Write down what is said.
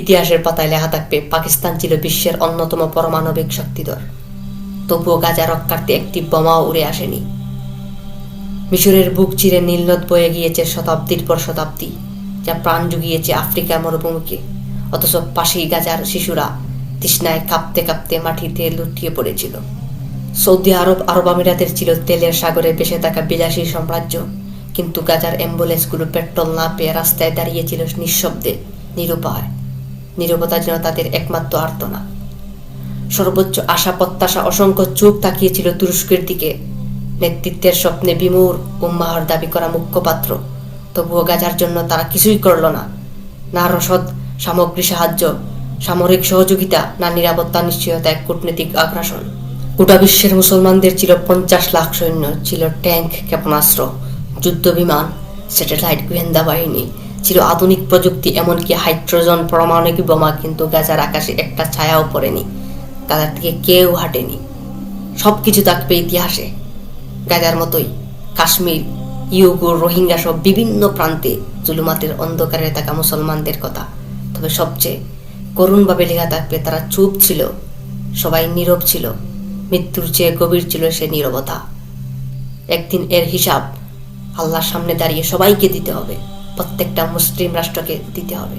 ইতিহাসের পাতায় লেখা থাকবে, পাকিস্তান ছিল বিশ্বের অন্যতম পরমাণবিক শক্তিধর তবুও গাজা রক্ষার্থে একটি বোমাও উড়ে আসেনি। মিশরের বুক চিরে নীলনদ বয়ে গিয়েছে শতাব্দীর পর শতাব্দী, যা প্রাণ জুগিয়েছে আফ্রিকার মরুভূমিকে। অথচ পাশেই গাজার শিশুরা তৃষ্ণায় কাঁপতে কাঁপতে মাটিতে লুটিয়ে পড়েছিল। সৌদি আরব আরব আমিরাতের ছিল তেলের সাগরে ভেসে থাকা বিলাসী সাম্রাজ্য, কিন্তু গাজার অ্যাম্বুলেন্সগুলো পেট্রোল না পেয়ে রাস্তায় দাঁড়িয়েছিল নিঃশব্দে, নিরুপায়। নিরবতা যেন তাদের একমাত্র আর্তনা। সর্বোচ্চ আশা, প্রত্যাশা, অসংখ্য চোখ তাকিয়েছিল তুরস্কের দিকে। নেতৃত্বের স্বপ্নে বিমূর উম্মাহর দাবি করা মুখ্যপাত্র তবুও গাজার জন্য তারা কিছুই করল না। না রসদ, সামগ্রী সাহায্য, সামরিক সহযোগিতা, না নিরাপত্তা নিশ্চয়তা এক কূটনৈতিক আগ্রাসন। গোটা বিশ্বের মুসলমানদের ছিল পঞ্চাশ লাখ সৈন্য, ছিল ট্যাঙ্ক ক্ষেপণাস্ত্র যুদ্ধ বিমান স্যাটেলাইট, গোয়েন্দা বাহিনী ছিল আধুনিক প্রযুক্তি, এমনকি হাইড্রোজেন পারমাণবিক বোমা কিন্তু গাজার আকাশে একটা ছায়াও পড়েনি। গাজার থেকে কেউ হাঁটেনি। সব কিছু থাকবে ইতিহাসে। গাজার মতোই কাশ্মীর ইউগুর রোহিঙ্গা সব বিভিন্ন প্রান্তে জুলুমাতের অন্ধকারে থাকা মুসলমানদের কথা। তবে সবচেয়ে করুণভাবে লেখা থাকবে, তারা চুপ ছিল, সবাই নীরব ছিল, মৃত্যুর চেয়ে গভীর ছিল সে নীরবতা। একদিন এর হিসাব আল্লাহর সামনে দাঁড়িয়ে সবাইকে দিতে হবে। প্রত্যেকটা মুসলিম রাষ্ট্রকে দিতে হবে।